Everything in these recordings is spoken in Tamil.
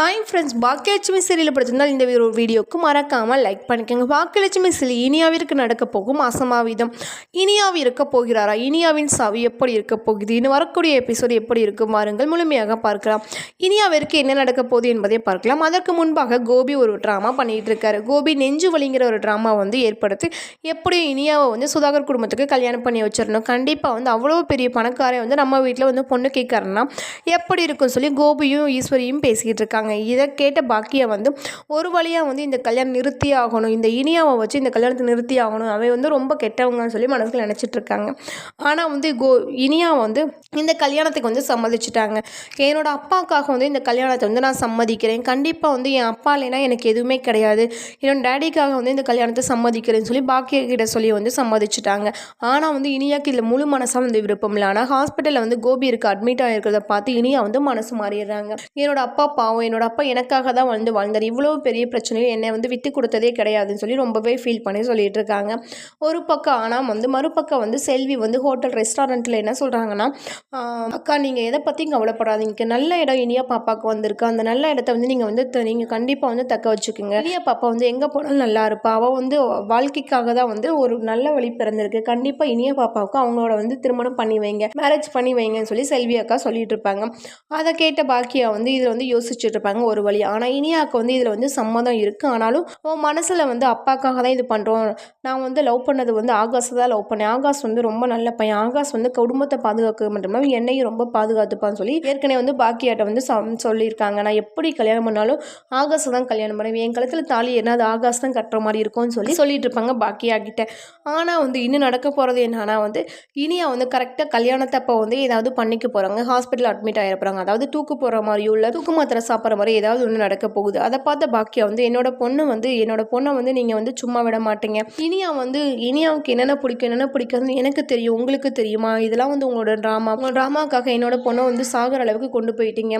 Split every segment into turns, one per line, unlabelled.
ஹாய் ஃப்ரெண்ட்ஸ் பாக்கியலட்சுமி சீரியல் பிடிச்சிருந்தால் இந்த வீடியோவுக்கு மறக்காமல் லைக் பண்ணிக்கோங்க. பாக்கியலட்சுமி சீரியல் இனியாவிற்கு நடக்க போகும் அசமாவிதம் இனியாவி இருக்க போகிறாரா? இனியாவின் சாவி எப்படி இருக்க போகுது? இனி வரக்கூடிய எபிசோடு எப்படி இருக்கும்? வாருங்கள் முழுமையாக பார்க்கலாம். இனியாவிற்கு என்ன நடக்க போகுது என்பதை பார்க்கலாம். அதற்கு முன்பாக கோபி ஒரு ட்ராமா பண்ணிகிட்டு இருக்காரு கோபி நெஞ்சு வலிங்கிற ஒரு ட்ராமா வந்து ஏற்படுத்தி எப்படி இனியாவை வந்து சுதாகர் குடும்பத்துக்கு கல்யாணம் பண்ணி வச்சிடணும். கண்டிப்பாக வந்து அவ்வளோ பெரிய பணக்காரன் வந்து நம்ம வீட்டில் வந்து பொண்ணு கேட்கறன்னா எப்படி இருக்கும்னு சொல்லி கோபியும் ஈஸ்வரியும் பேசிக்கிட்டு இருக்காங்க. இதை கேட்ட பாக்கியா வந்து ஒரு வழியாக வந்து இந்த கல்யாணம் நிறுத்தி ஆகணும். இந்த இனியாவை வச்சு இந்த கல்யாணத்தை நிறுத்தி ஆகணும். அவை வந்து ரொம்ப கெட்டவங்கன்னு சொல்லி மனசில் நினச்சிட்டு இருக்காங்க. ஆனால் வந்து கோ இனியா வந்து இந்த கல்யாணத்துக்கு வந்து சம்மதிச்சிட்டாங்க. என்னோட அப்பாவுக்காக வந்து இந்த கல்யாணத்தை வந்து நான் சம்மதிக்கிறேன். கண்டிப்பாக வந்து என் அப்பா இல்லைன்னா எனக்கு எதுவுமே கிடையாது. என்னோட டேடிக்காக வந்து இந்த கல்யாணத்தை சம்மதிக்கிறேன்னு சொல்லி பாக்கியா கிட்ட சொல்லி வந்து சம்மதிச்சிட்டாங்க. ஆனால் வந்து இனியாக்கு இதில் முழு மனசாக வந்து விருப்பம் இல்லை. ஆனால் ஹாஸ்பிட்டலில் வந்து கோபி இருக்க அட்மிட் ஆகிருக்கிறத பார்த்து இனியா வந்து மனசு மாறிடுறாங்க. என்னோட அப்பா பாவம் என்னோட அப்பா எனக்காக தான் வந்து வாழ்ந்தார். இவ்வளோ பெரிய பிரச்சனையும் என்னை வந்து விட்டு கொடுத்ததே கிடையாதுன்னு சொல்லி ரொம்பவே ஃபீல் பண்ணி சொல்லிட்டு இருக்காங்க. ஒரு பக்கம் ஆனால் வந்து மறுபக்கம் வந்து செல்வி வந்து ஹோட்டல் ரெஸ்டாரண்ட்டில் என்ன சொல்கிறாங்கன்னா அக்கா நீங்கள் எதை பற்றியும் கவலைப்படாதீங்க. நல்ல இடம் இனியா பாப்பாவுக்கு வந்திருக்கு. அந்த நல்ல இடத்த வந்து நீங்கள் வந்து நீங்கள் கண்டிப்பாக வந்து தக்க வச்சுக்கோங்க. இனியா பாப்பா வந்து எங்கே போனாலும் நல்லா இருப்பா. அவள் வந்து வாழ்க்கைக்காக தான் வந்து ஒரு நல்ல வழி பிறந்திருக்கு. கண்டிப்பாக இனிய பாப்பாவுக்கு அவங்களோட வந்து திருமணம் பண்ணி வைங்க. மேரேஜ் பண்ணி வைங்கன்னு சொல்லி செல்வி அக்கா சொல்லிட்டு இருப்பாங்க. அதை கேட்ட பாக்கியா வந்து இதில் வந்து யோசிச்சுட்டு இருப்பாங்க ஒரு வழி. ஆனால் இனியாவுக்கு வந்து இதில் வந்து சம்மதம் இருக்குது ஆனாலும் உன் மனசில் வந்து அப்பாக்காக தான் இது பண்ணுறோம் நான் வந்து லவ் பண்ணது வந்து ஆகாஷை தான் லவ் பண்ணேன். ஆகாஷ் வந்து ரொம்ப நல்ல பையன். ஆகாஷ் வந்து குடும்பத்தை பாதுகாக்க மட்டும் என்னையும் ரொம்ப பாதுகாத்துப்பான்னு சொல்லி ஏற்கனவே வந்து பாக்கியாட்ட வந்து சொல்லியிருக்காங்க. நான் எப்படி கல்யாணம் பண்ணாலும் ஆகாஷ் தான் கல்யாணம் பண்ணுவேன். என் கழுத்தில் தாலி என்ன அது ஆகாஷ் தான் கட்டுற மாதிரி இருக்கும்னு சொல்லி சொல்லிட்டு இருப்பாங்க பாக்கியா கிட்ட. ஆனால் வந்து இன்னும் நடக்க போகிறது என்னன்னா வந்து இனியா வந்து கரெக்டாக கல்யாணத்தப்போ வந்து ஏதாவது பண்ணிக்க போகிறாங்க ஹாஸ்பிட்டல் அட்மிட் ஆகிட போகிறாங்க அதாவது தூக்கு போகிற மாதிரியும் இல்லை தூக்கு மாத்திரை சாப்பிட்ற மாதிரி ஏதாவது ஒன்று நடக்க போகுது. அதை பார்த்த பாக்கியா வந்து என்னோட பொண்ணு வந்து என்னோட பொண்ணை வந்து நீங்கள் வந்து சும்மா விட மாட்டீங்க. இனியா வந்து இனியாவுக்கு என்னென்ன பிடிக்கும் என்னென்ன பிடிக்காதுன்னு எனக்கு தெரியும் உங்களுக்கு தெரியுமா? இதெல்லாம் வந்து உங்களோட ட்ராமா உங்கள் ட்ராமாக்காக என்னோட பொண்ணை வந்து சாகிற அளவுக்கு கொண்டு போயிட்டீங்க.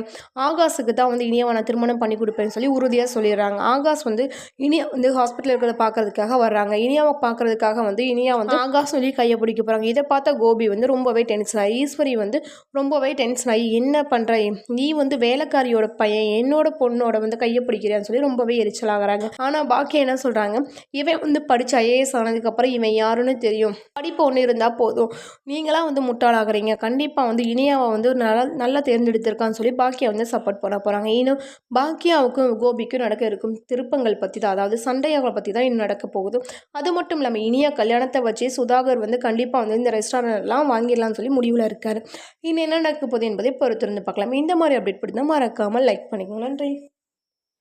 ஆகாஸுக்கு தான் வந்து இனியாவை நான் திருமணம் பண்ணி கொடுப்பேன்னு சொல்லி உறுதியாக சொல்லிடுறாங்க. ஆகாஷ் வந்து இனியா வந்து ஹாஸ்பிட்டலில் இருக்கிறத பார்க்கறதுக்காக வர்றாங்க. இனியாவை பார்க்கறதுக்காக வந்து இனியா வந்து ஆகாஷ் சொல்லி கையை பிடிக்க போகிறாங்க இதை பார்த்தா கோபி வந்து ரொம்பவே டென்ஷன் ஆகி ஈஸ்வரி வந்து ரொம்பவே டென்ஷன் ஆகி என்ன பண்ணுற நீ வந்து வேலைக்காரியோட பையன் என்னோட பொண்ணோட வந்து கையை பிடிக்கிறேன்னு சொல்லி ரொம்பவே எரிச்சலாகிறாங்க. ஆனால் பாக்கி என்ன சொல்கிறாங்க இவன் வந்து படித்த ஐஏஎஸ் ஆனதுக்கப்புறம் இவன் யாருன்னு தெரியும். படிப்பு ஒன்று இருந்தால் போதும். நீங்களாம் வந்து முட்டாளாகிறீங்க. கண்டிப்பாக வந்து இனியாவை வந்து நல்லா நல்லா தேர்ந்தெடுத்திருக்கான்னு சொல்லி பாக்கியா வந்து சப்போர்ட் பண்ண போகிறாங்க இன்னும் பாக்கியாவுக்கும் கோபிக்கும் நடக்க இருக்கும் திருப்பங்கள் பற்றி தான் அதாவது சண்டையாவை பற்றி தான் இன்னும் நடக்க போகுது. அது மட்டும் இல்லாமல் இனியா கல்யாணத்தை வச்சு சுதாகர் வந்து கண்டிப்பாக வந்து இந்த ரெஸ்டாரண்ட்லாம் வாங்கிடலாம்னு சொல்லி முடிவில் இருக்கார். இன்னும் என்ன நடக்க போகுது என்பதை பொறுத்திருந்து பார்க்கலாம் இந்த மாதிரி அப்டேட் பிடித்தா மறக்காமல் லைக் பண்ணிக்கோங்க நன்றி.